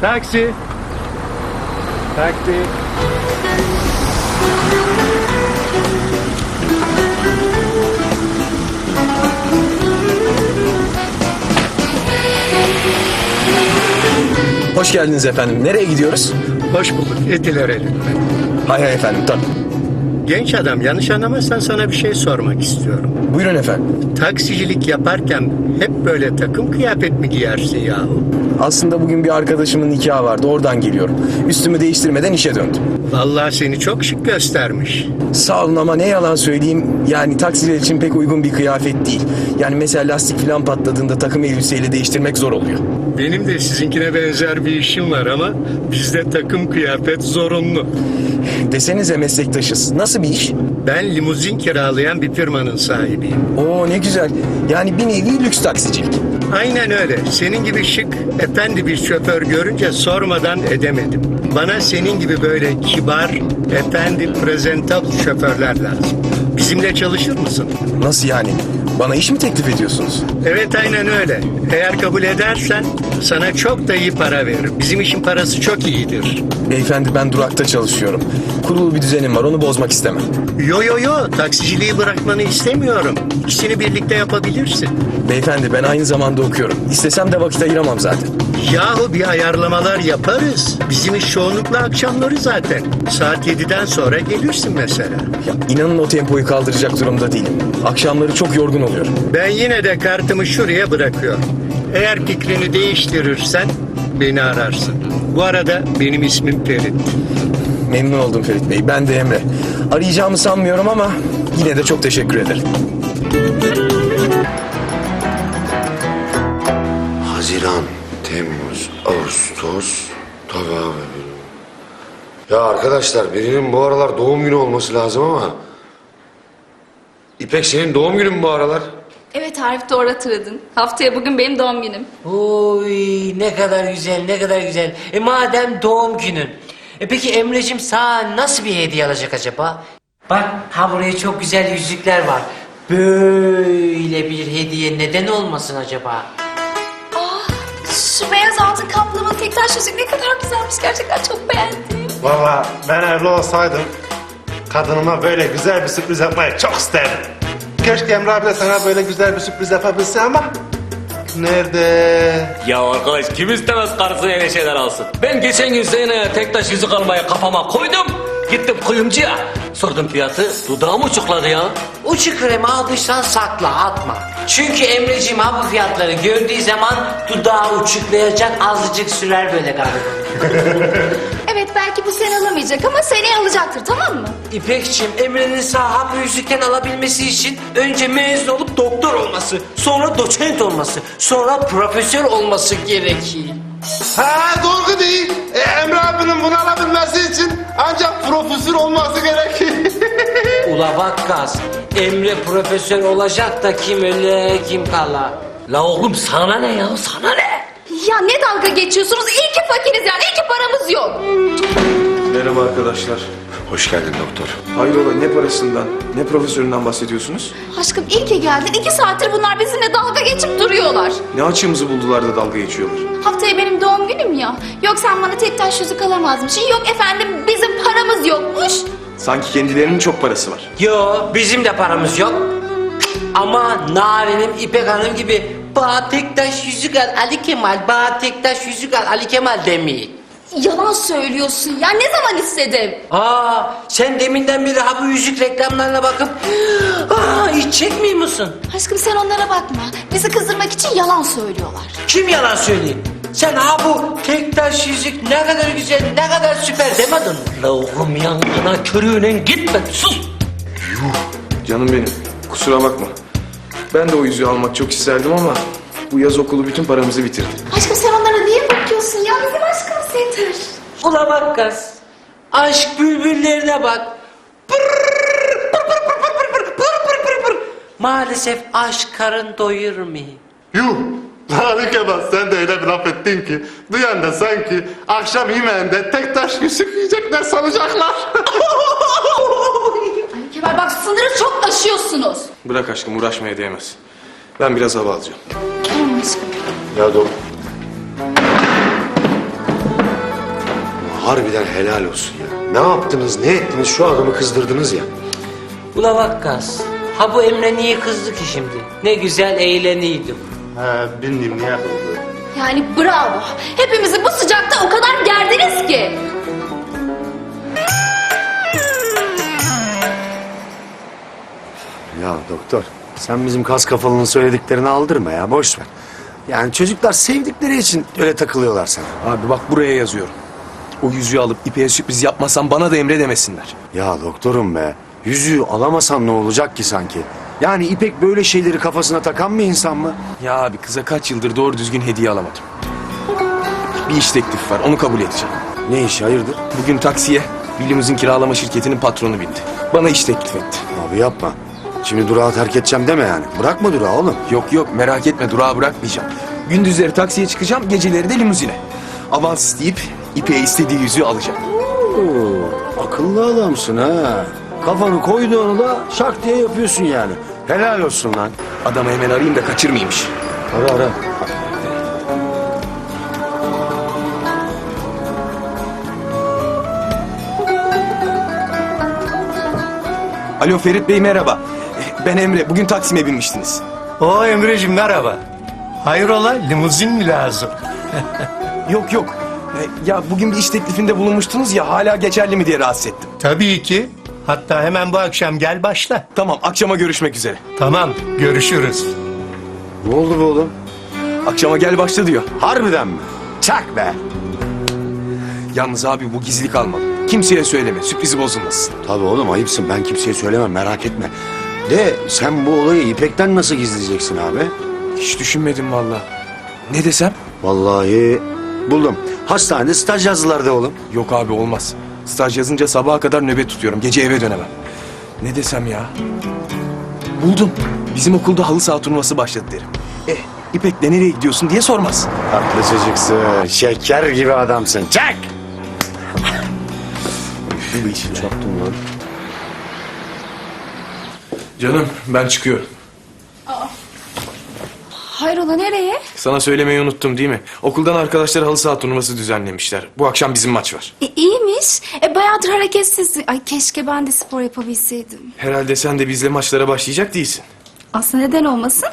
Taksi. Taksi. Hoş geldiniz efendim. Nereye gidiyoruz? Hoş bulduk. Etilere lütfen. Hay hay efendim tabii. Genç adam yanlış anlamazsan sana bir şey sormak istiyorum. Buyurun efendim. Taksicilik yaparken hep böyle takım kıyafet mi giyersin yahu? Aslında bugün bir arkadaşımın nikahı vardı. Oradan geliyorum. Üstümü değiştirmeden işe döndüm. Vallahi seni çok şık göstermiş. Sağ olun ama ne yalan söyleyeyim. Yani taksiler için pek uygun bir kıyafet değil. Yani mesela lastik falan patladığında takım elbiseyle değiştirmek zor oluyor. Benim de sizinkine benzer bir işim var ama bizde takım kıyafet zorunlu. Desenize meslektaşız. Nasıl bir iş? Ben limuzin kiralayan bir firmanın sahibiyim. Oo ne güzel. Yani bir nevi lüks taksicilik. Aynen öyle. Senin gibi şık, efendi bir şoför görünce sormadan edemedim. Bana senin gibi böyle kibar, efendi, presentable şoförler lazım. Bizimle çalışır mısın? Nasıl yani? Bana iş mi teklif ediyorsunuz? Evet aynen öyle. Eğer kabul edersen sana çok da iyi para veririm. Bizim işin parası çok iyidir. Beyefendi ben durakta çalışıyorum. Kurulu bir düzenim var onu bozmak istemem. Yo yo yo taksiciliği bırakmanı istemiyorum. İkisini birlikte yapabilirsin. Beyefendi ben aynı zamanda okuyorum. İstesem de vakit ayıramam zaten. Yahu bir ayarlamalar yaparız. Bizim iş çoğunlukla akşamları zaten. Saat 7'den sonra gelirsin mesela. Ya inanın o tempoyu kaldıracak durumda değilim. Akşamları çok yorgun oluyorum. Ben yine de kartımı şuraya bırakıyorum. Eğer fikrini değiştirirsen beni ararsın. Bu arada benim ismim Ferit. Memnun oldum Ferit Bey. Ben de Emre. Arayacağımı sanmıyorum ama yine de çok teşekkür ederim. Haziran, Temmuz, Ağustos. Tabii abi. Ya arkadaşlar birinin bu aralar doğum günü olması lazım ama... İpek senin doğum günün mü bu aralar? Evet Arif doğru hatırladın. Haftaya bugün benim doğum günüm. Oy ne kadar güzel ne kadar güzel. E madem doğum günün. E peki Emre'cim sana nasıl bir hediye alacak acaba? Bak ha buraya çok güzel yüzükler var. Böyle bir hediye neden olmasın acaba? Şu beyaz altın kaplama tek taş yüzük ne kadar güzelmiş. Gerçekten çok beğendim. Valla ben evli olsaydım kadınıma böyle güzel bir sürpriz yapmayı çok isterdim. Keşke Emre abi de sana böyle güzel bir sürpriz yapabilse ama nerede? Ya arkadaş kim istemez karısına öyle şeyler alsın? Ben geçen gün Zeynep'e tek taş yüzük almaya kafama koydum. Gittim kuyumcuya. Sordum fiyatı. Dudağım uçukladı ya. Uçu kremi aldıysan sakla atma. Çünkü Emre'cim ha bu fiyatları gördüğü zaman dudağı uçuklayacak azıcık sürer böyle galiba. Belki bu sene alamayacak ama seneye alacaktır tamam mı? İpekçim Emre'nin sağ bu yüzükten alabilmesi için önce mezun olup doktor olması, sonra doçent olması, sonra profesör olması gerekiyor. Ha doğru değil. E, Emre abinin bunu alabilmesi için ancak profesör olması gerekir. Ula bak gaz, Emre profesör olacak da kim öle kim kala. La oğlum sana ne ya sana ne? Ya ne dalga geçiyorsunuz? İyi ki fakiriz yani. İyi ki paramız yok. Merhaba arkadaşlar. Hoş geldin doktor. Hayrola ne parasından, ne profesöründen bahsediyorsunuz? Aşkım iyi ki geldin. İki saattir bunlar bizimle dalga geçip duruyorlar. Ne açığımızı buldular da dalga geçiyorlar? Haftaya benim doğum günüm ya. Yok sen bana tek taş yüzük alamazmışsın. Yok efendim bizim paramız yokmuş. Sanki kendilerinin çok parası var. Yo bizim de paramız yok. Ama Narenim İpek Hanım gibi bana tek taş yüzük al Ali Kemal, bana tek taş yüzük al Ali Kemal demeyin. Yalan söylüyorsun ya. Ne zaman istedim? Aa, sen deminden beri ha bu yüzük reklamlarına bakıp aa, hiç çekmiyor musun? Aşkım sen onlara bakma. Bizi kızdırmak için yalan söylüyorlar. Kim yalan söylüyor? Sen ha bu tek taş yüzük ne kadar güzel, ne kadar süper demedin mi? La oğlum yangına körüğüne gitme sus. Canım benim, kusura bakma. Ben de o yüzüğü almak çok isterdim ama bu yaz okulu bütün paramızı bitirdi. Aşkım sen onlara niye bakıyorsun ya? Bizim aşkımız yeter. Ula bak kız. Aşk bülbüllerine bak. Pırr, pır, pır, pır, pır, pır, pır, pır, pır, pır. Maalesef aşk karın doyurmuyor. Yuh. Lan Kemal sen de öyle bir laf ettin ki duyan da sanki akşam yemeğinde tek taş yüzük yiyecekler sanacaklar. Kemal bak sınırı çok aşıyorsunuz. Bırak aşkım uğraşmaya değmez. Ben biraz hava alacağım. Tamam aşkım. Ya doktor. harbiden helal olsun ya. Ne yaptınız, ne ettiniz şu adamı kızdırdınız ya. Ula Vakkas. Ha bu Emre niye kızdı ki şimdi? Ne güzel eğleniyorduk. He bilmiyorum niye oldu. Yani bravo. Hepimizi bu sıcakta o kadar gerdiniz ki. Ya doktor, sen bizim kas kafalının söylediklerini aldırma ya, boş ver. Yani çocuklar sevdikleri için öyle takılıyorlar sana. Abi bak buraya yazıyorum. O yüzüğü alıp İpek'e sürpriz yapmasam bana da Emre demesinler. Ya doktorum be, yüzüğü alamasan ne olacak ki sanki? Yani İpek böyle şeyleri kafasına takan bir insan mı? Ya abi kıza kaç yıldır doğru düzgün hediye alamadım. Bir iş teklifi var onu kabul edeceğim. Ne iş hayırdır? Bugün taksiye bir limuzin kiralama şirketinin patronu bindi. Bana iş teklif etti. Abi yapma. Şimdi durağı terk edeceğim deme yani. Bırakma durağı oğlum. Yok yok merak etme durağı bırakmayacağım. Gündüzleri taksiye çıkacağım geceleri de limuzine. Avans isteyip İpek'e istediği yüzüğü alacağım. Oo, akıllı adamsın ha. Kafanı koyduğunu da şak diye yapıyorsun yani. Helal olsun lan. Adamı hemen arayayım da kaçırmayaymış. Ara ara. Alo Ferit Bey merhaba. Ben Emre. Bugün Taksim'e binmiştiniz. O Emre'cim merhaba. Hayrola limuzin mi lazım? Yok yok. Eh, Ya bugün bir iş teklifinde bulunmuştunuz ya hala geçerli mi diye rahatsız ettim. Tabii ki. Hatta hemen bu akşam gel başla. Tamam akşama görüşmek üzere. Tamam görüşürüz. Ne oldu be oğlum? Akşama gel başla diyor. Harbiden mi? Çak be. Yalnız abi bu gizli kalmalı. Kimseye söyleme sürprizi bozulmasın. Tabii oğlum ayıpsın. Ben kimseye söylemem merak etme. De sen bu olayı İpek'ten nasıl gizleyeceksin abi? Hiç düşünmedim vallahi. Ne desem? Vallahi buldum. Hastanede staj yazdılar de oğlum. Yok abi olmaz. Staj yazınca sabaha kadar nöbet tutuyorum. Gece eve dönemem. Ne desem ya? Buldum. Bizim okulda halı saha turnuvası başladı derim. Eh İpek'le nereye gidiyorsun diye sormaz. Tatlı çocuksun. Şeker gibi adamsın. Çak! Bu iş. Çaktım lan. Canım ben çıkıyorum. Hayrola nereye? Sana söylemeyi unuttum değil mi? Okuldan arkadaşlar halı saha turnuvası düzenlemişler. Bu akşam bizim maç var. E, iyiymiş. E, bayağıdır hareketsiz. Ay keşke ben de spor yapabilseydim. Herhalde sen de bizle maçlara başlayacak değilsin. Aslında neden olmasın?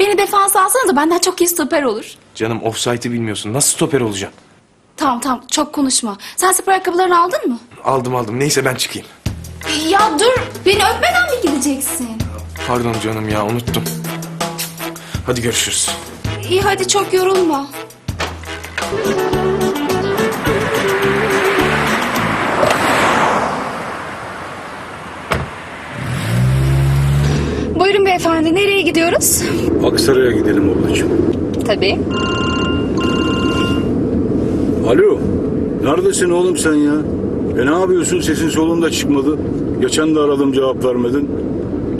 Beni defans alsanız da benden çok iyi stoper olur. Canım offside'ı bilmiyorsun. Nasıl stoper olacağım? Tamam tamam çok konuşma. Sen spor ayakkabılarını aldın mı? Aldım aldım. Neyse ben çıkayım. Ya dur beni öpmeden mi gideceksin? Pardon canım ya unuttum. Hadi görüşürüz. İyi hadi çok yorulma. Buyurun beyefendi nereye gidiyoruz? Aksaray'a gidelim ablacığım. Tabii. Alo. Neredesin oğlum sen ya? E ne yapıyorsun sesin solun da çıkmadı. Geçen de aradım cevap vermedin.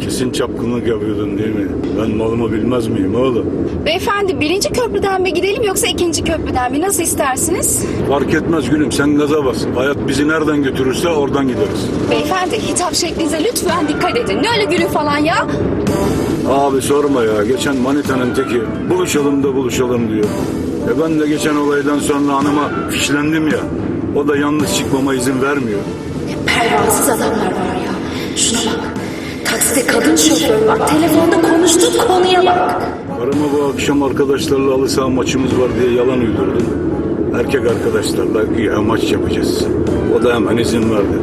Kesin çapkınlık yapıyordun değil mi? Ben malımı bilmez miyim oğlum? Beyefendi birinci köprüden mi gidelim yoksa ikinci köprüden mi? Nasıl istersiniz? Fark etmez gülüm sen gaza bas. Hayat bizi nereden götürürse oradan gideriz. Beyefendi hitap şeklinize lütfen dikkat edin. Ne öyle gülün falan ya? Abi sorma ya. Geçen manitanın teki buluşalım da buluşalım diyor. E ben de geçen olaydan sonra hanıma fişlendim ya. O da yalnız çıkmama izin vermiyor. Pervasız adamlar var ya. Şuna bak. Takside kadın şoför var. Telefonda konuştuğu konuya bak. Karıma bu akşam arkadaşlarla halı saha maçımız var diye yalan uydurdum. Erkek arkadaşlarla güya maç yapacağız. O da hemen izin verdi.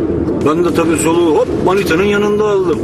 Ben de tabii soluğu hop manitanın yanında aldım.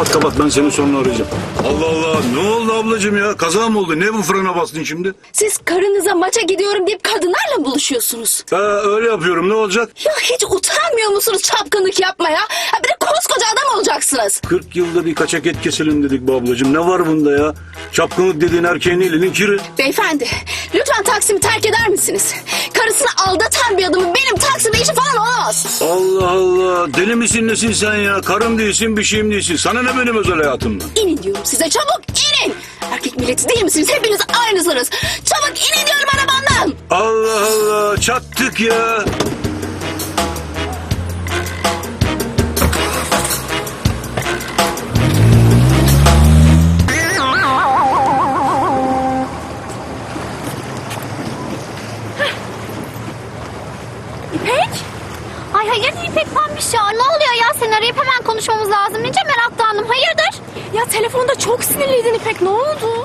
Kapat kapat ben seni sonra arayacağım. Allah Allah ne oldu ablacığım ya? Kaza mı oldu? Ne bu frene bastın şimdi? Siz karınıza maça gidiyorum deyip kadınlarla mı buluşuyorsunuz? Ha, öyle yapıyorum ne olacak? Ya hiç utanmıyor musunuz çapkınlık yapmaya? Ha bir de koskoca adam olacaksınız. 40 yılda bir kaçak et keselim dedik be ablacığım. Ne var bunda ya? Çapkınlık dediğin erkeğin elinin kiri. Beyefendi lütfen Taksim'i terk eder misiniz? Karısını aldatan bir adamın benim Taksim'de işi falan olamaz. Allah Allah. Deli misin nesin sen ya? Karım değilsin bir şeyim değilsin. Sana ne benim özel hayatımda? İnin diyorum size çabuk inin. Erkek milleti değil misiniz? Hepiniz aynısınız. Çabuk inin diyorum arabamdan. Allah Allah. Çattık ya. Arayıp hemen konuşmamız lazım. Nice meraklandım. Hayırdır? Ya telefonda çok sinirliydin İpek ne oldu?